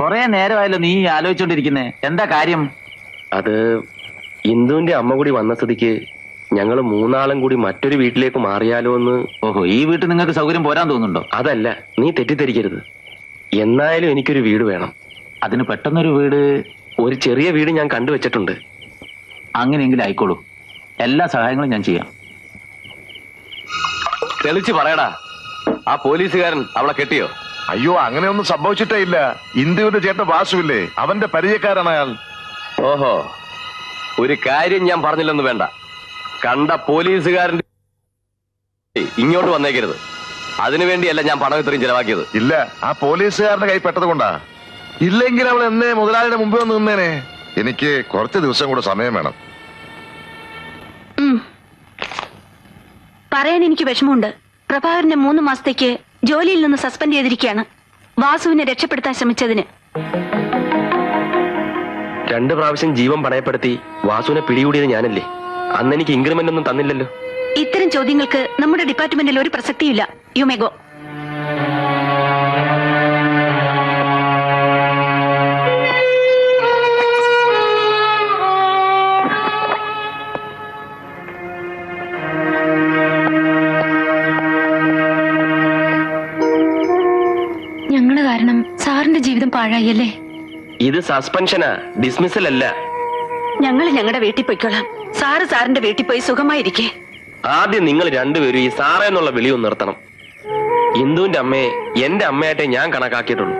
കൊറേ നേരമായല്ലോ നീ ആലോചിച്ചോണ്ടിരിക്കുന്നേ. എന്താ കാര്യം? അത് ഇന്ദുവിന്റെ അമ്മ കൂടി വന്ന സ്ഥിതിക്ക് ഞങ്ങൾ മൂന്നാളും കൂടി മറ്റൊരു വീട്ടിലേക്ക് മാറിയാലോ എന്ന് ഓഹോ ഈ വീട്ടിൽ നിങ്ങൾക്ക് സൗകര്യം പോരാൻ തോന്നുന്നുണ്ടോ? അതല്ല നീ തെറ്റിദ്ധരിക്കരുത്. എന്നായാലും എനിക്കൊരു വീട് വേണം. അതിന് പെട്ടെന്നൊരു വീട്? ഒരു ചെറിയ വീട് ഞാൻ കണ്ടുവച്ചിട്ടുണ്ട്. അങ്ങനെയെങ്കിലും ആയിക്കോളൂ. എല്ലാ സഹായങ്ങളും ഞാൻ ചെയ്യാം. തെളിച്ച് പറയടാ. ആ പോലീസുകാരൻ അവളെ കെട്ടിയോ? അയ്യോ അങ്ങനെയൊന്നും സംഭവിച്ചിട്ടേ ഇല്ല. ഇന്ത്യയുടെ ചേട്ട വാസുവില്ലേ? അവന്റെ പരിചയക്കാരാണ് അയാൾ. ഓഹോ ഒരു കാര്യം ഞാൻ പറഞ്ഞില്ലെന്ന് വേണ്ട. കണ്ട പോലീസുകാരന്റെ ഇങ്ങോട്ട് വന്നേക്കരുത്. അതിനുവേണ്ടിയല്ല ഞാൻ പണം ഇത്രയും ചെലവാക്കിയത്. ഇല്ല ആ പോലീസുകാരന്റെ കൈ പെട്ടത് കൊണ്ടാ ഇല്ലെങ്കിൽ അവൾ എന്നെ മുതലാളിയുടെ മുമ്പ് വന്ന് നിന്നേനെ. എനിക്ക് കുറച്ച് ദിവസം കൂടെ സമയം വേണം. പറയാൻ എനിക്ക് വിഷമമുണ്ട്. പ്രഭാകരന്റെ മൂന്ന് മാസത്തേക്ക് ജോലിയിൽ നിന്ന് സസ്പെൻഡ് ചെയ്തിരിക്കുകയാണ്. വാസുവിനെ രക്ഷപ്പെടുത്താൻ ശ്രമിച്ചതിന്. രണ്ട് പ്രാവശ്യം ജീവൻ പണയപ്പെടുത്തി വാസുവിനെ പിടികൂടിയത് ഞാനല്ലേ? അന്ന് എനിക്ക് ഇൻക്രിമെന്റ് ഒന്നും തന്നില്ലല്ലോ. ഇത്തരം ചോദ്യങ്ങൾക്ക് നമ്മുടെ ഡിപ്പാർട്ട്മെന്റിൽ ഒരു പ്രസക്തിയില്ല യു ഇത് സസ്പെൻഷനാ ഡിസ്മിസൽ അല്ല. ഞങ്ങൾ ഞങ്ങളുടെ വീട്ടിൽ പോയിക്കോളാം. സാറ് സാറിന്റെ വീട്ടിൽ പോയി സുഖമായിരിക്കേ. ആദ്യം നിങ്ങൾ രണ്ടുപേരും ഈ സാറേ എന്നുള്ള വിളി ഒന്ന് നിർത്തണം. ഇന്ദുവിന്റെ അമ്മയെ എന്റെ അമ്മയായിട്ടേ ഞാൻ കണക്കാക്കിയിട്ടുള്ളൂ.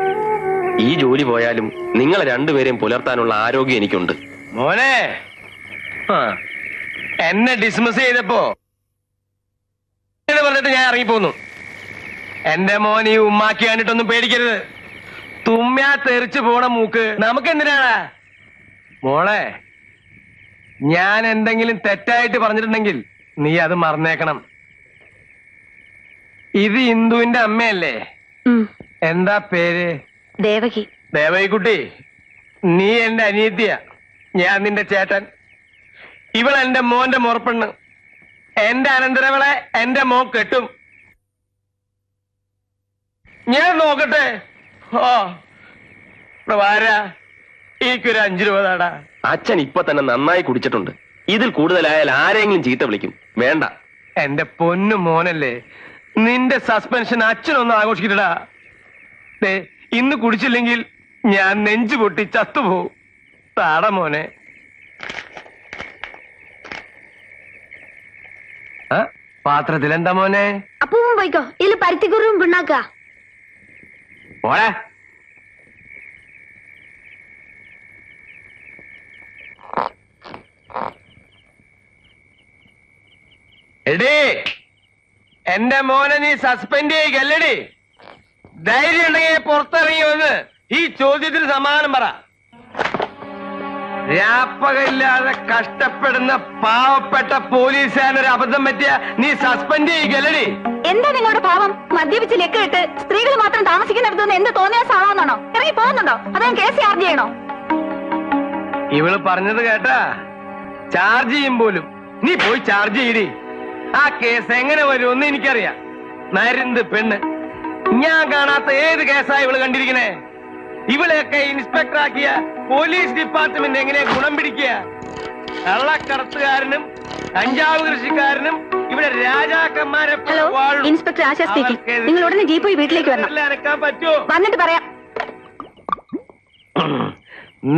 ഈ ജോലി പോയാലും നിങ്ങൾ രണ്ടുപേരെയും പുലർത്താനുള്ള ആരോഗ്യം എനിക്കുണ്ട്. മോനെ എന്നെ ഡിസ്മിസ് ചെയ്തപ്പോ പറഞ്ഞിട്ട് ഞാൻ ഇറങ്ങിപ്പോന്നു. എന്റെ മോൻ ഈ ഉമ്മാക്കി കണ്ടിട്ടൊന്നും പേടിക്കരുത്. തുമ്മ്യാ തെറിച്ചു പോണ മൂക്ക്. നമുക്ക് എന്തിനാണ് മോളെ ഞാൻ എന്തെങ്കിലും തെറ്റായിട്ട് പറഞ്ഞിട്ടുണ്ടെങ്കിൽ നീ അത് മറന്നേക്കണം. ഇത് ഇന്ദുവിന്റെ അമ്മയല്ലേ? എന്താ പേര്? ദേവകി. ദേവകിക്കുട്ടി നീ എന്റെ അനിയത്തിയ. ഞാൻ നിന്റെ ചേട്ടൻ. ഇവൾ എന്റെ മോന്റെ മുറപ്പെണ്ണ് എന്റെ അനന്തരവളെ എന്റെ മോ കെട്ടും. ഞാൻ നോക്കട്ടെ. ഓ വാരാ. എനിക്കൊരു അഞ്ചു രൂപ താടാ അച്ഛൻ ഇപ്പൊ തന്നെ നന്നായി കുടിച്ചിട്ടുണ്ട്. ഇതിൽ കൂടുതലായാൽ ആരെങ്കിലും ചീത്ത വിളിക്കും. വേണ്ട. എന്റെ പൊന്നു മോനല്ലേ നിന്റെ സസ്പെൻഷൻ അച്ഛനൊന്നും ആഘോഷിക്കട്ടടാ. ദേ ഇന്ന് കുടിച്ചില്ലെങ്കിൽ ഞാൻ നെഞ്ചു പൊട്ടി ചത്തുപോകും താട മോനെ. പാത്രത്തിലെന്താ പാത്രത്തിൽ എന്താ മോനെ? അപ്പൂപ്പൻ പോയിക്കോ. ഇതിൽ പരുത്തിക്കുറും പിണ്ണാക്ക. പോടാ. എടേ എന്റെ മോനെ നീ സസ്പെൻഡ് ചെയ്യല്ലടി ധൈര്യം ഉണ്ടെങ്കിൽ പുറത്തിറങ്ങി വന്ന് ഈ ചോദ്യത്തിന് സമാധാനം പറ. രാപ്പകയില്ലാതെ കഷ്ടപ്പെടുന്ന പാവപ്പെട്ട പോലീസുകാരനൊരു അബദ്ധം പറ്റിയ നീ സസ്പെൻഡ് ചെയ്യല്ലടി എന്താ നിങ്ങളുടെ ഭാവം? മദ്യപിച്ച് ലെക്കിട്ട് സ്ത്രീകൾ മാത്രം താമസിക്കുന്നിടത്തുനിന്ന് എന്ത് തോന്നിയ സാധാരണോ ഇറങ്ങി പോകുന്നുണ്ടോ? അതോ കേസ് ചാർജ് ചെയ്യണോ? ഇവൾ പറഞ്ഞത് കേട്ടാ. ചാർജ് ചെയ്യും പോലും. നീ പോയി ചാർജ് ചെയ്യടി. ആ കേസ് എങ്ങനെ വരുമെന്ന് എനിക്കറിയാം. നരുന്ത് പെണ്ണ്. ഞാൻ കാണാത്ത ഏത് കേസാ ഇവൾ കണ്ടിരിക്കണേ? ഇവളെയൊക്കെ ഇൻസ്പെക്ടർ ആക്കിയ പോലീസ് ഡിപ്പാർട്ട്മെന്റ് എങ്ങനെ ഗുണം പിടിക്കുക? കള്ളക്കടത്തുകാരനും കഞ്ചാവ് കൃഷിക്കാരനും ഇവിടെ രാജാക്കന്മാരെ ഹലോ ഇൻസ്പെക്ടർ ആശാ സ്പീക്കിംഗ് അവർക്കെതിരെ നിങ്ങൾ ഉടനെ ജീപ്പ് പോയി വീട്ടിലേക്ക് വരണം. അനക്കാൻ പറ്റുമോ വന്നിട്ട് പറയാം.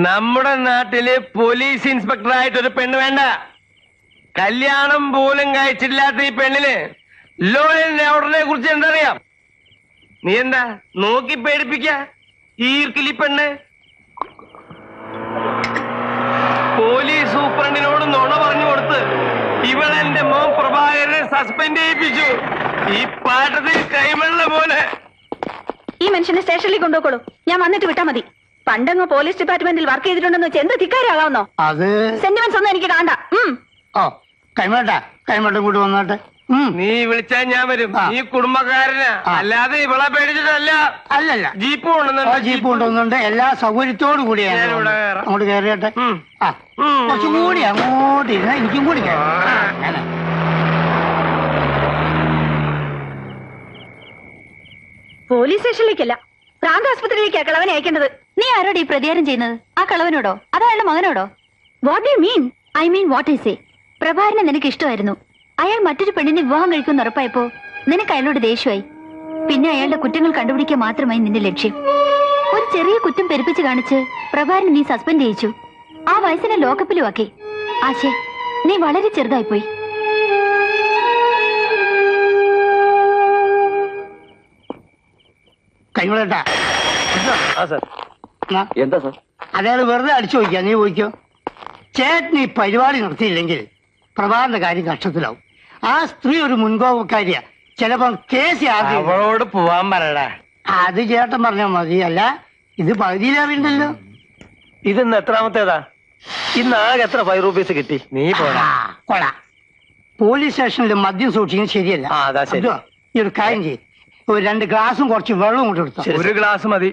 നമ്മുടെ നാട്ടിൽ പോലീസ് ഇൻസ്പെക്ടർ ആയിട്ട് ഒരു പെണ്ണ് വേണ്ട. കല്യാണം പോലും കഴിച്ചിട്ടില്ലാത്ത ഈ പെണ്ണിന് ലോണിന്റെ ഓർഡറിനെ കുറിച്ച് എന്തറിയാം നീ എന്താ നോക്കി പേടിപ്പിക്ക? ഈർക്കിലി പെണ്ണ് പോലീസ് സൂപ്രണ്ടിനോട് നുണ പറഞ്ഞു കൊടുത്ത് ഇവളെന്റെ മോൻ പ്രഭാകരനെ സസ്പെൻഡ് ചെയ്യിപ്പിച്ചു. ഈ പാട്ടത്തിൽ കൈമള്ള പോലെ. ഈ മനുഷ്യനെ സ്റ്റേഷനിലേക്ക് കൊണ്ടുപോക്കോളൂ ഞാൻ വന്നിട്ട് വിട്ടാ മതി. പണ്ടങ്ങ് പോലീസ് ഡിപ്പാർട്ട്മെന്റിൽ വർക്ക് ചെയ്തിട്ടുണ്ടെന്ന് വെച്ച് എന്ത് ധിക്കാരാകാവുന്നോ? അത് സെന്റിമെന്റ്സ് ഒന്നും എനിക്ക് കാണണ്ട ഉം. ഓ കൈമോട്ടെ കൈമോട്ടും കൂടി വന്നോട്ടെ. നീ വിളിച്ചാൽ ഞാൻ വരും. നീ കുടുംബക്കാരനാ. അല്ലാതെ ഇവളെ പേടിച്ചിട്ടല്ല. അല്ലല്ല. ജീപ്പ് കൊണ്ടുവന്നുണ്ട്. കൊണ്ടുവന്നു ജീപ്പ് കൊണ്ടുവന്നുണ്ട്. എല്ലാ സൗകര്യത്തോടു കൂടിയാണ്. അങ്ങോട്ട് കയറിയട്ടെ. ആ. കുറച്ചും കൂടി അങ്ങോട്ട് ഇരുന്നാ എനിക്കും കൂടി കയറാം. പോലീസ് സ്റ്റേഷനിലേക്കല്ല. പ്രാന്താസ്പത്രിയിലേക്കാ കളവനെ അയക്കേണ്ടത്. നീ ആരോട് ഈ പ്രതികാരം ചെയ്യുന്നത്? ആ കളവനോടോ? അതോ അയാളുടെ മകനോടോ? What you mean I mean what I say പ്രഭാരനെ നിനക്ക് ഇഷ്ടമായിരുന്നു. അയാൾ മറ്റൊരു പെണ്ണിനെ വിവാഹം കഴിക്കുമെന്ന് ഉറപ്പായപ്പോ നിനക്ക് അയാളോട് ദേഷ്യമായി. പിന്നെ അയാളുടെ കുറ്റങ്ങൾ കണ്ടുപിടിക്കുക മാത്രമായി നിന്റെ ലക്ഷ്യം. ഒരു ചെറിയ കുറ്റം പെരുപ്പിച്ച് കാണിച്ച് പ്രഭാരൻ നീ സസ്പെൻഡ് ചെയ്യിച്ചു. ആ വയസ്സിനെ ലോക്കപ്പിലും ആക്കി. ആശേ നീ വളരെ ചെറുതായിപ്പോയി. സാർ. എന്താ സാർ? അയാൾ വെറുതെ അടിച്ചു നോക്കിയാ നീ പോയിക്കോ. ചേട്ടൻ ഈ പരിപാടി നിർത്തിയില്ലെങ്കിൽ പ്രഭാതന്റെ കാര്യം കഷ്ടത്തിലാവും. ആ സ്ത്രീ ഒരു മുൻകോപക്കാരിയാ. ചിലപ്പം കേസ് ആദ്യം അവളോട് പോവാൻ പറയടാ. അത് ചേട്ടൻ പറഞ്ഞ മതി. അല്ല ഇത് പകുതിയിലറിയണ്ടല്ലോ ഇതെന്ന് എത്രാമത്തേതാ? ഇന്ന് ആകെ എത്ര ഫൈവ് റുപ്പീസ് കിട്ടി? നീ പോടാ. കൊടാ പോലീസ് സ്റ്റേഷനിൽ മദ്യം സൂക്ഷിക്കുന്നത് ശരിയല്ല. ആ, അതാ ശരി. അബ്ദു, ഈ ഒരു കാര്യം ചെയ്യും. ഒരു രണ്ട് ഗ്ലാസും കുറച്ച് വെള്ളവും കൊണ്ട് എടുത്തു. ഒരു ഗ്ലാസ് മതി.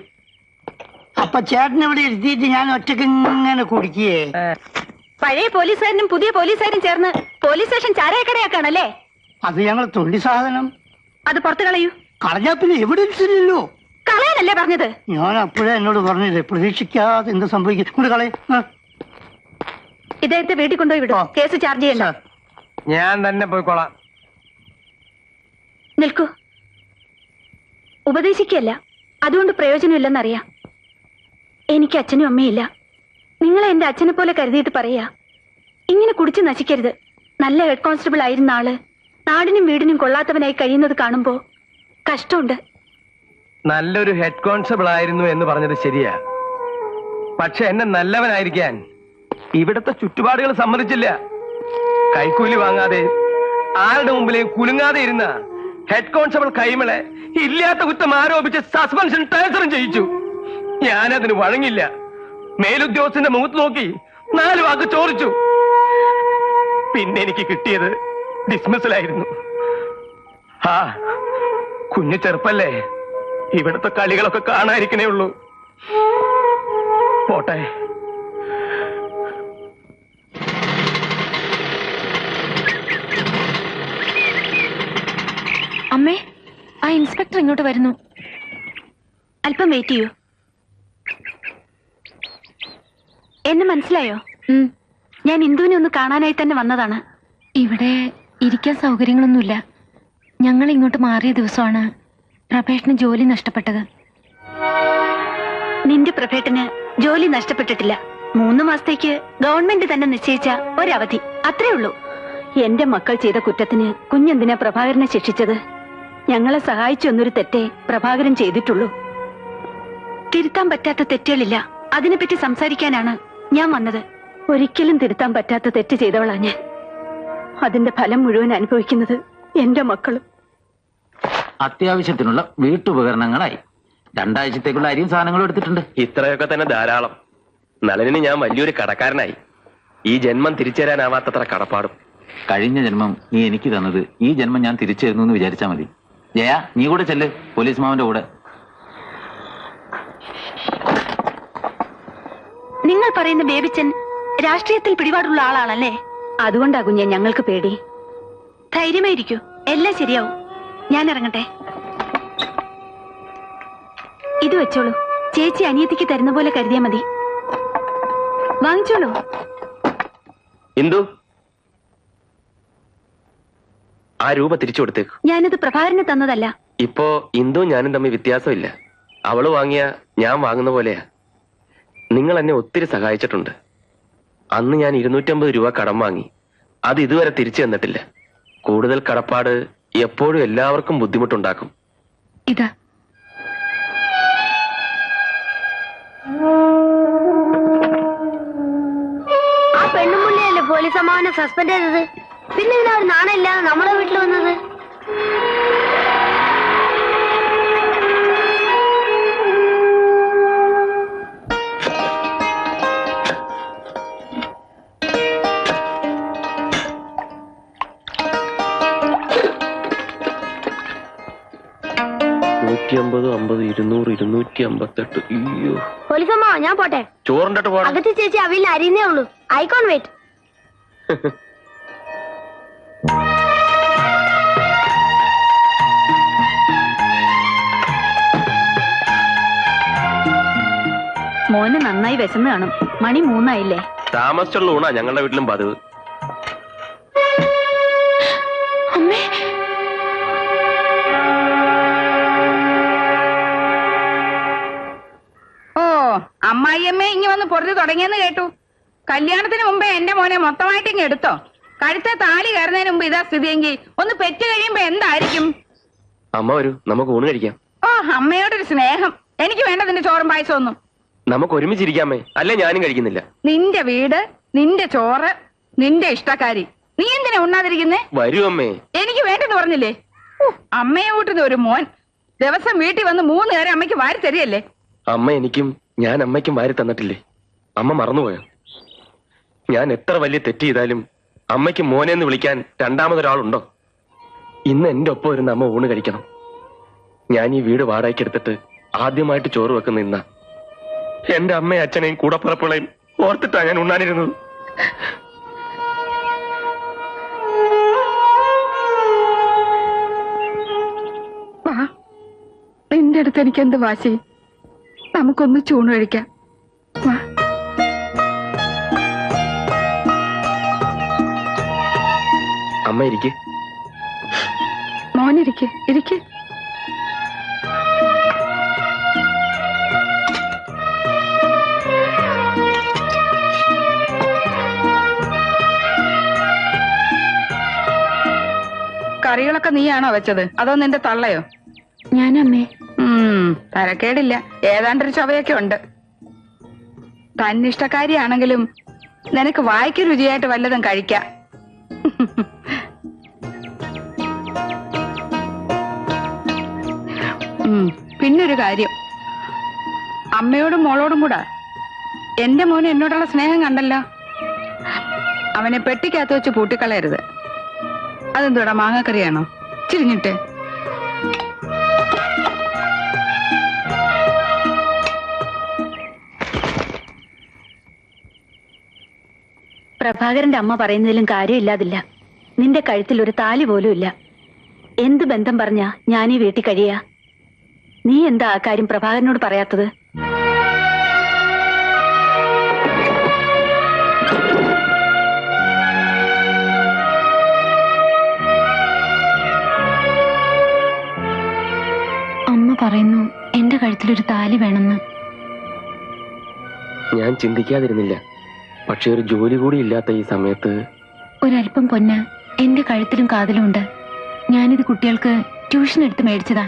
അപ്പൊ ചേട്ടൻ ഇവിടെ ഇരുത്തിയിട്ട് ഞാൻ ഒറ്റയ്ക്ക് ഇങ്ങനെ കുടിക്കേ? പഴയ പോലീസുകാരനും പുതിയ പോലീസുകാരും ചേർന്ന് പോലീസ് സ്റ്റേഷൻ ചാരായക്കടയാക്കാണല്ലേ? അത് ഞങ്ങൾ തൊണ്ടി സാധനം. അത് പുറത്തു കളയൂ. കളഞ്ഞാ പിന്നെ എവിഡൻസ് ഇല്ലല്ലോ കളയാനല്ലേ പറഞ്ഞത്? ഞാൻ അപ്പോഴേ എന്നോട് പറഞ്ഞത് പ്രതീക്ഷിക്കാതെ എന്ത് സംഭവിക്കും. കൊണ്ട് കളയും. ഇദ്ദേഹത്തെ വീട്ടിൽ കൊണ്ടുപോയി വിടുമോ കേസ് ചാർജ് ചെയ്യണ്ട. ഞാൻ തന്നെ പോയിക്കോളാം. നിൽക്കൂ. ഉപദേശിക്കല്ല അതുകൊണ്ട് പ്രയോജനമില്ലെന്നറിയാം. എനിക്ക് അച്ഛനും അമ്മയില്ല നിങ്ങളെ എന്റെ അച്ഛനെ പോലെ കരുതിയിട്ട് പറയാ. ഇങ്ങനെ കുടിച്ച് നശിക്കരുത്. നല്ല ഹെഡ് കോൺസ്റ്റബിൾ ആയിരുന്ന ആൾ നാടിനും വീടിനും കൊള്ളാത്തവനായി കഴിയുന്നത് കാണുമ്പോ കഷ്ടമുണ്ട്. നല്ലൊരു ഹെഡ് കോൺസ്റ്റബിൾ ആയിരുന്നു എന്ന് പറഞ്ഞത് ശരിയാ. പക്ഷെ എന്നെ നല്ലവനായിരിക്കാൻ ഇവിടത്തെ ചുറ്റുപാടുകൾ സമ്മതിച്ചില്ല. കൈക്കൂലി വാങ്ങാതെ ആരുടെ മുമ്പിലേയും കുലുങ്ങാതെ ഇരുന്ന ഹെഡ് കോൺസ്റ്റബിൾ കൈമളെ ഇല്ലാത്ത കുറ്റം ആരോപിച്ച് സസ്പെൻഷൻ ട്രാൻസ്ഫറും ചെയ്യിച്ചു. ഞാനതിന് വഴങ്ങില്ല. മേലുദ്യോഗസ്ഥന്റെ മുഖത്ത് നോക്കി നാല് വാക്ക് ചോദിച്ചു. പിന്നെ എനിക്ക് കിട്ടിയത് ഡിസ്മിസലായിരുന്നു ആ കുഞ്ഞു ചെറുപ്പല്ലേ? ഇവിടുത്തെ കളികളൊക്കെ കാണാതിരിക്കണേ ഉള്ളൂ. പോട്ടെ. അമ്മേ ആ ഇൻസ്പെക്ടർ ഇങ്ങോട്ട് വരുന്നു. അല്പം വെയിറ്റ് ചെയ്യൂ. എന്നെ മനസ്സിലായോ? ഞാൻ ഇന്ദുവിനെ ഒന്ന് കാണാനായി തന്നെ വന്നതാണ്. ഇവിടെ ഇരിക്കാൻ സൗകര്യങ്ങളൊന്നുമില്ല. ഞങ്ങൾ ഇങ്ങോട്ട് മാറിയ ദിവസമാണ് പ്രഭേഷന് ജോലി നഷ്ടപ്പെട്ടത്. നിന്റെ പ്രഭേട്ടന് ജോലി നഷ്ടപ്പെട്ടിട്ടില്ല. മൂന്ന് മാസത്തേക്ക് ഗവൺമെന്റ് തന്നെ നിശ്ചയിച്ച ഒരവധി. അത്രേ ഉള്ളൂ. എന്റെ മക്കൾ ചെയ്ത കുറ്റത്തിന് കുഞ്ഞെന്തിനാ പ്രഭാകരനെ ശിക്ഷിച്ചത്? ഞങ്ങളെ സഹായിച്ചൊന്നൊരു തെറ്റേ പ്രഭാകരൻ ചെയ്തിട്ടുള്ളൂ. തിരുത്താൻ പറ്റാത്ത തെറ്റുകളില്ല. അതിനെപ്പറ്റി സംസാരിക്കാനാണ് ഞാൻ വന്നത് ഒരിക്കലും തിരുത്താൻ പറ്റാത്ത തെറ്റ് ചെയ്തവളാ ഞാൻ. അതിന്റെ ഫലം മുഴുവൻ അനുഭവിക്കുന്നത് എന്റെ മക്കളും. അത്യാവശ്യത്തിനുള്ള വീട്ടുപകരണങ്ങളായി. രണ്ടാഴ്ചത്തേക്കുള്ള അരിയും സാധനങ്ങളും എടുത്തിട്ടുണ്ട്. ഇത്രയൊക്കെ തന്നെ ധാരാളം. നളനിന് ഞാൻ വലിയൊരു കടക്കാരനായി. ഈ ജന്മം തിരിച്ചു തരാനാവാത്തത്ര കടപ്പാടും. കഴിഞ്ഞ ജന്മം നീ എനിക്ക് തന്നത് ഈ ജന്മം ഞാൻ തിരിച്ചു തരുന്നു എന്ന് വിചാരിച്ചാ മതി. ജയ നീ കൂടെ ചെല്ല്. പോലീസ് മാമന്റെ കൂടെ. നിങ്ങൾ പറയുന്ന ബേബിച്ചൻ രാഷ്ട്രീയത്തിൽ പിടിപാടുള്ള ആളാണല്ലേ? അതുകൊണ്ടാ കുഞ്ഞെ ഞങ്ങൾക്ക് പേടി. ധൈര്യമായിരിക്കൂ. എല്ലാം ശരിയാവും. ഞാൻ ഇറങ്ങട്ടെ. ഇത് വെച്ചോളൂ. ചേച്ചി അനിയത്തിക്ക് തരുന്ന പോലെ കരുതിയാ മതി. വാങ്ങിച്ചോളൂ. എന്തു ആ രൂപ തിരിച്ചു കൊടുത്തേക്ക്. ഞാനത് പ്രഭാകരന് തന്നതല്ല. ഇപ്പോ ഇന്ദു ഞാനും തമ്മിൽ വ്യത്യാസമില്ല. അവൾ വാങ്ങിയ ഞാൻ വാങ്ങുന്ന പോലെയാ. നിങ്ങൾ എന്നെ ഒത്തിരി സഹായിച്ചിട്ടുണ്ട്. അന്ന് ഞാൻ ഇരുന്നൂറ്റമ്പത് രൂപ കടം വാങ്ങി. അത് ഇതുവരെ തിരിച്ചു തന്നിട്ടില്ല. കൂടുതൽ കടപ്പാട് എപ്പോഴും എല്ലാവർക്കും ബുദ്ധിമുട്ടുണ്ടാക്കും. ഇതാ. ആ പെണ്ണുമുള്ളിയല്ലേ പോലീസ് അമ്മാവനെ സസ്പെൻഡ് ചെയ്തത്? പിന്നെ ഇതിനാ ഒരു നാണയില്ലാതെ നമ്മളെ വീട്ടിൽ വന്നത്? അമ്പത് അമ്പത് ഇരുന്നൂറ് ഇരുന്നൂറ്റി അമ്പത്തെട്ട്. അയ്യോ. ഞാൻ പോട്ടെ. അകത്ത് ചേച്ചി അവിയിൽ അരിയുന്നേ ഉള്ളൂ. I can wait. മോന് നന്നായി വിശന്ന് കാണും. മണി മൂന്നായില്ലേ? താമസിച്ചുള്ള ഊണാ ഞങ്ങളുടെ വീട്ടിലും പതിവ്. അമ്മായിയമ്മ ഇങ്ങി വന്ന് പൊറുതി തുടങ്ങിയെന്ന് കേട്ടു. കല്യാണത്തിന് മുമ്പേ എന്റെ മോനെ മൊത്തമായിട്ട് ഇങ്ങ് എടുത്തോ. കഴുത്തെ താലി കയറുന്നതിന് മുമ്പ് ഇതാ സ്ഥിതിയെങ്കിൽ ഒന്ന് പെറ്റ് കഴിയുമ്പോ എന്തായിരിക്കും? അമ്മ വരൂ നമുക്ക് ഊണ് കഴിക്കാം. ഓ അമ്മയോടൊരു സ്നേഹം. എനിക്ക് വേണ്ടതിന്റെ ചോറും പായസം ഒന്നും നമുക്ക് ഒരുമിച്ചിരിക്കാമേ അല്ലേ ഞാനും കഴിക്കുന്നില്ല. നിന്റെ വീട് നിന്റെ ചോറ് നിന്റെ ഇഷ്ടക്കാരി. നീ എന്തിനാ ഉണ്ണാതിരിക്കുന്നേ? വരൂ അമ്മേ. എനിക്ക് വേണ്ടെന്ന് പറഞ്ഞില്ലേ? അമ്മയെ കൂട്ടുന്ന ഒരു മോൻ ദിവസം വീട്ടിൽ വന്ന് മൂന്ന് നേരം അമ്മയ്ക്ക് വാരി തരികയല്ലേ? അമ്മ എനിക്കും ഞാൻ അമ്മയ്ക്കും വാരി തന്നിട്ടില്ലേ? അമ്മ മറന്നുപോയോ? ഞാൻ എത്ര വലിയ തെറ്റ് ചെയ്താലും അമ്മയ്ക്ക് മോനെ എന്ന് വിളിക്കാൻ രണ്ടാമതൊരാളുണ്ടോ? ഇന്ന് എന്റെ ഒപ്പം ഇരുന്ന് അമ്മ ഊണ് കഴിക്കണം. ഞാൻ ഈ വീട് വാടകയ്ക്ക് എടുത്തിട്ട് ആദ്യമായിട്ട് ചോറ് വെക്കുന്ന ഇന്ന. എന്റെ അമ്മയും അച്ഛനെയും കൂടപ്പുറപ്പുകളെയും ഓർത്തിട്ടാ ഞാൻ ഉണ്ണാനിരുന്നത്. നിന്റെ അടുത്ത് എനിക്ക് എന്ത് വാശി? നമുക്കൊന്ന് ചൂണ് കഴിക്കാം. വാ. അമ്മ ഇരിക്ക്. മോനിരിക്കെ ഇരിക്കെ. കറികളൊക്കെ നീയാണോ വെച്ചത്? അതോ നിന്റെ തള്ളയോ? ഞാനമ്മേ. തരക്കേടില്ല. ഏതാണ്ടൊരു ചവയൊക്കെ ഉണ്ട്. തന്നിഷ്ടക്കാരിയാണെങ്കിലും നിനക്ക് വായിക്ക രുചിയായിട്ട് വല്ലതും കഴിക്കാം. പിന്നെ പിന്നൊരു കാര്യം. അമ്മയോടും മോളോടും കൂടാ. എന്റെ മോന് എന്നോടുള്ള സ്നേഹം കണ്ടല്ലോ. അവനെ പെട്ടിക്കകത്ത് വെച്ച് പൂട്ടിക്കളയരുത്. അതെന്തോടാ മാങ്ങക്കറിയാണോ? ചിരിഞ്ഞിട്ട്. പ്രഭാകരന്റെ അമ്മ പറയുന്നതിലും കാര്യമില്ലാതില്ല. നിന്റെ കഴുത്തിൽ ഒരു താലി പോലും ഇല്ല. എന്ത് ബന്ധം പറഞ്ഞാ ഞാൻ ഈ വീട്ടിൽ കഴിയാ? നീ എന്താ ആ കാര്യം പ്രഭാകരനോട് പറയാത്തത്? അമ്മ പറയുന്നു എന്റെ കഴുത്തിലൊരു താലി വേണമെന്ന്. ഞാൻ ചിന്തിക്കാതിരുന്നില്ല. പക്ഷെ ഒരു ജോലി കൂടി ഇല്ലാത്ത ഈ സമയത്ത് ഒരല്പം പൊന്ന എന്റെ കഴുത്തിലും കാതിലും ഉണ്ട്. ഞാനിത് കുട്ടികൾക്ക് ട്യൂഷൻ എടുത്ത് മേടിച്ചതാ.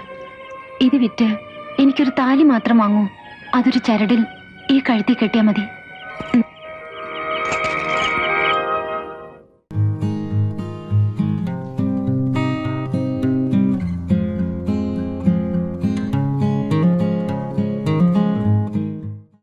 ഇത് വിറ്റ് എനിക്കൊരു താലി മാത്രം വാങ്ങൂ. അതൊരു ചരടിൽ ഈ കഴുത്തി കെട്ടിയാ മതി.